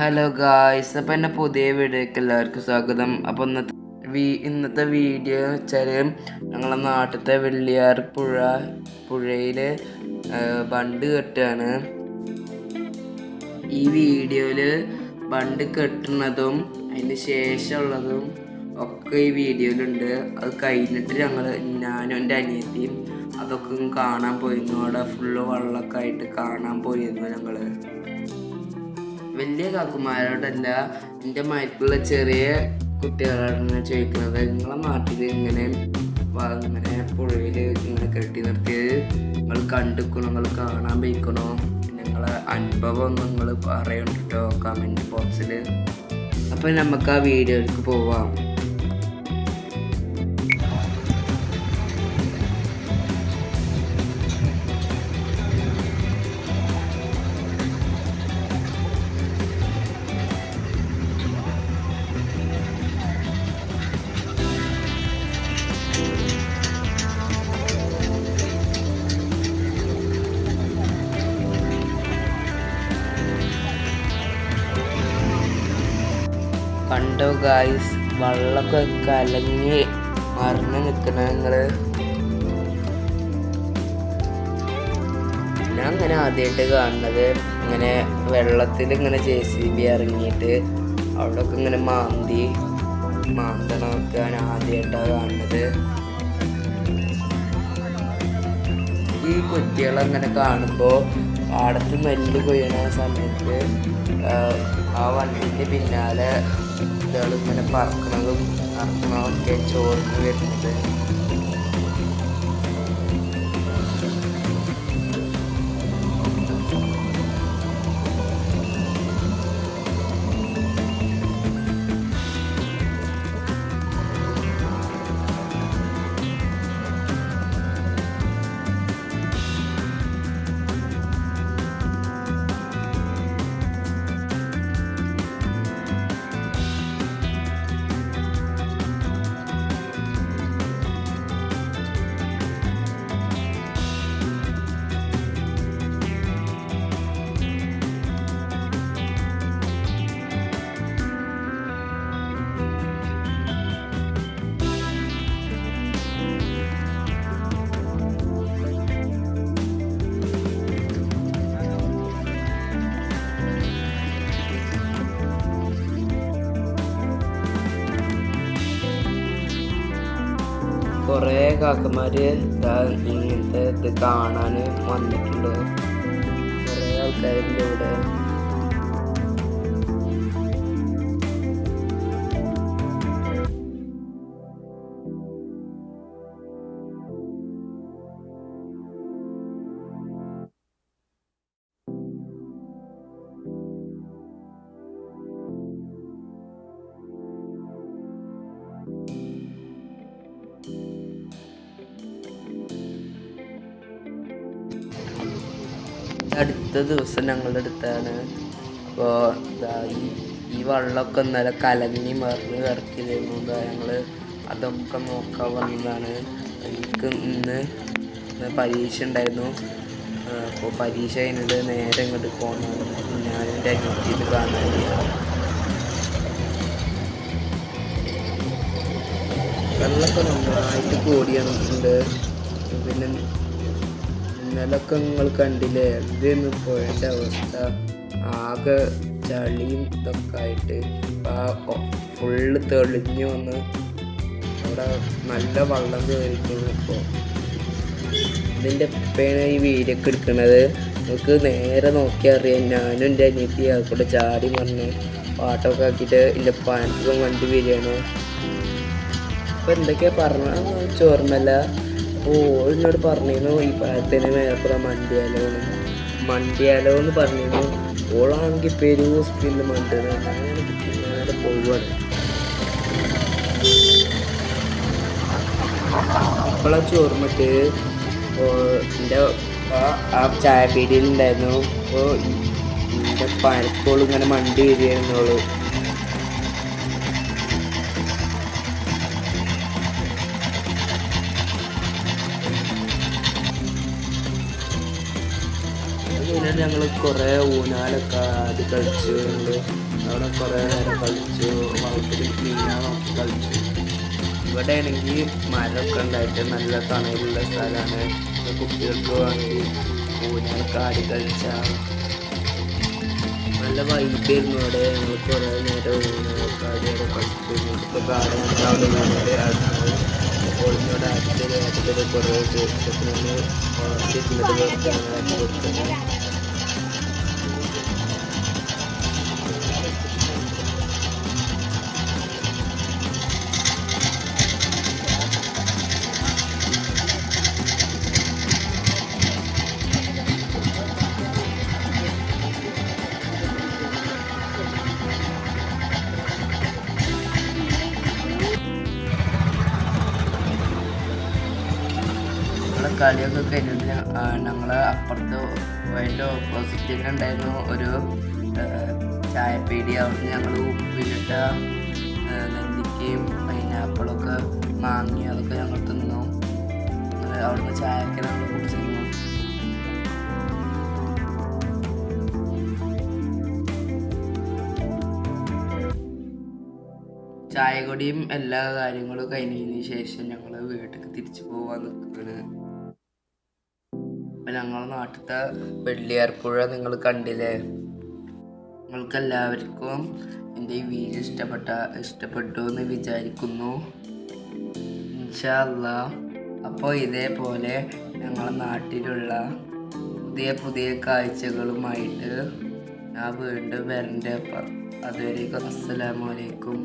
Hello guys അപ്പം എന്റെ പുതിയ വീഡിയോയ്ക്ക് എല്ലാവർക്കും സ്വാഗതം. അപ്പോൾ ഇന്നത്തെ വീ ഇന്നത്തെ വീഡിയോ എന്ന് വെച്ചാൽ ഞങ്ങളെ നാട്ടിലത്തെ വെള്ളിയാർ പുഴ പുഴയിൽ ബണ്ട് കെട്ടാണ് ഈ വീഡിയോയിൽ ബണ്ട് കെട്ടുന്നതും അതിന് ശേഷമുള്ളതും ഒക്കെ ഈ വീഡിയോയിലുണ്ട്. അത് കഴിഞ്ഞിട്ട് ഞങ്ങൾ ഞാനും എന്റെ അനിയത്തിയും അതൊക്കെ കാണാൻ പോയിരുന്നു. അവിടെ ഫുള്ള് വെള്ളമൊക്കെ ആയിട്ട് കാണാൻ പോയിരുന്നു ഞങ്ങൾ വലിയ കാക്കുമാരോടല്ല എന്റെ മയക്കുള്ള ചെറിയ കുട്ടികളോടാണ് ഞാൻ ചോദിക്കുന്നത്. നിങ്ങളെ നാട്ടിൽ ഇങ്ങനെ ഇങ്ങനെ പുഴയിൽ ഇങ്ങനെ കെട്ടി നിർത്തിയത്. നിങ്ങൾ കണ്ടിക്കണോ? നിങ്ങൾ കാണാൻ പോയിക്കണോ? നിങ്ങളെ അനുഭവം നിങ്ങൾ പറയണം കമന്റ് ബോക്സിൽ അപ്പം നമുക്ക് ആ വീഡിയോയിലേക്ക് പോവാം. കണ്ടോ ഗായ്സ് വെള്ളമൊക്കെ കലങ്ങി മറിഞ്ഞ് നിൽക്കണ നിങ്ങൾ. ഞാൻ അങ്ങനെ ആദ്യമായിട്ട് കാണുന്നത് ഇങ്ങനെ വെള്ളത്തിൽ ഇങ്ങനെ ജെ സി ബി ഇറങ്ങിയിട്ട് അവിടെയൊക്കെ ഇങ്ങനെ മാന്തി മാന്തണമൊക്കെ ഞാൻ ആദ്യമായിട്ടാണ് കാണുന്നത്. ഈ കുറ്റികളെ അങ്ങനെ കാണുമ്പോൾ പാടത്ത് നെല്ല് കൊയ്യണ സമയത്ത് ആ, വണ്ടിന്റെ പിന്നാലെ ഇതാൾ ഇങ്ങനെ പറക്കണതും നടക്കണതും ഒക്കെ ചോർന്ന് വരുന്നത്. കുറേ കാക്കന്മാര് ഇതാ ഇങ്ങനത്തെ ഇത് കാണാൻ വന്നിട്ടുണ്ട്. കുറേ ആൾക്കാരുണ്ട് ഇവിടെ. അടുത്ത ദിവസം ഞങ്ങളുടെ അടുത്താണ്. അപ്പോൾ ഇതാ ഈ ഈ വെള്ളമൊക്കെ ഇന്നലെ കലങ്ങി മറിഞ്ഞ് കിടക്കില്ലായിരുന്നു എന്താ ഞങ്ങൾ അതൊക്കെ നോക്കാൻ വന്നതാണ്. എനിക്ക് ഇന്ന് പരീക്ഷ ഉണ്ടായിരുന്നു. അപ്പോൾ പരീക്ഷ കഴിഞ്ഞിട്ട് നേരെ ഇങ്ങോട്ട് പോകണം ഞാൻ എന്റെ അനിയത്തിയിൽ കാണാൻ വെള്ളമൊക്കെ നന്നായിട്ട് കൂടി വന്നിട്ടുണ്ട്. പിന്നെ ഇന്നലൊക്കെ നിങ്ങൾ കണ്ടില്ലേ? ഇതെന്ന് പോയേണ്ട അവസ്ഥ. ആകെ ചളിയും ഇതൊക്കെ ആയിട്ട്. ആ ഫുള്ള് തെളിഞ്ഞു വന്ന് അവിടെ നല്ല വെള്ളം കയറിക്കുന്നു ഇപ്പോൾ ഇതിന്റെ ഉപ്പയാണ് ഈ വീരൊക്കെ എടുക്കുന്നത് നമുക്ക് നേരെ നോക്കി അറിയാം. ഞാനും എന്റെ അനിയത്തി കൂടെ ചാടി മറിഞ്ഞ് പാട്ടൊക്കെ ആക്കിയിട്ട് എന്റെ പാനക്കും വണ്ടി വരികയാണ്. ഇപ്പം എന്തൊക്കെയാണ് പറഞ്ഞാൽ ചോർമല്ല അപ്പോൾ എന്നോട് പറഞ്ഞിരുന്നു. ഈ പാലത്തിന് മേലപ്പുറ മണ്ടിയാലോ മണ്ടിയാലോ എന്ന് പറഞ്ഞിരുന്നു. ഓളാണെങ്കിൽ പെരു ഹോസ്പിറ്റലിൽ മണ്ടണം അങ്ങനെ പിന്നാലെ പോവുകയാണ് ഇപ്പോഴാ ചോർമിട്ട് എന്റെ ആ ചായ പീടിയിലുണ്ടായിരുന്നു അപ്പോൾ എന്റെ പനക്കോൾ ഇങ്ങനെ മണ്ടി വരികയായിരുന്നുള്ളൂ പിന്നെ ഞങ്ങൾ കുറേ ഊനാലൊക്കെ ആദ്യം കളിച്ചു അവിടെ കുറേ നേരം കളിച്ചു വളത്തിൽ കളിച്ചു. ഇവിടെ ആണെങ്കിൽ മരമൊക്കെ ഉണ്ടായിട്ട് നല്ല തണലുള്ള സ്ഥലമാണ് കുട്ടികൾക്ക് വേണ്ടി ഊനാലൊക്കെ ആടി കളിച്ചാൽ നല്ല വൈബായിരുന്നു അവിടെ. ഞങ്ങൾ കുറേ നേരം ഊനാലൊക്കെ ആടിയൊക്കെ കളിച്ചു ഇപ്പോൾ കാണാൻ അവിടെ ഇന്നോട് അടുത്തൊരു അടുത്തൊരു കുറേ ചോദിച്ചപ്പോൾ കളിയൊക്കെ കഴിഞ്ഞിട്ട് ഞങ്ങൾ അപ്പുറത്ത് അതിന്റെ ഓപ്പോസിറ്റ് തന്നെ ഉണ്ടായിരുന്നു ഒരു ചായപ്പേടി. അവിടുന്ന് ഞങ്ങൾ ഉപ്പിലിട്ട നെല്ലിക്കയും പൈനാപ്പിളൊക്കെ മാങ്ങി അതൊക്കെ ഞങ്ങൾ തിന്നു. അവിടുന്ന് ചായയൊക്കെ ഞങ്ങൾ കുടിച്ചിരുന്നു ചായ കൊടിയും എല്ലാ കാര്യങ്ങളും കഴിഞ്ഞതിന് ശേഷം ഞങ്ങൾ വീട്ടിലേക്ക് തിരിച്ചു പോവാൻ നിൽക്കുകയാണ് അപ്പം ഞങ്ങളുടെ നാട്ടിലത്തെ വെള്ളിയാർപ്പുഴ നിങ്ങൾ കണ്ടില്ലേ? നിങ്ങൾക്ക് എല്ലാവർക്കും എന്റെ ഈ വീഡിയോ ഇഷ്ടപ്പെട്ട ഇഷ്ടപ്പെട്ടു എന്ന് വിചാരിക്കുന്നു. ഇൻഷല്ല അപ്പോൾ ഇതേപോലെ ഞങ്ങളുടെ നാട്ടിലുള്ള പുതിയ പുതിയ കാഴ്ചകളുമായിട്ട് ഞാൻ വീണ്ടും വരണ്ട. അതുവരേക്കും അസ്സലാമലൈക്കും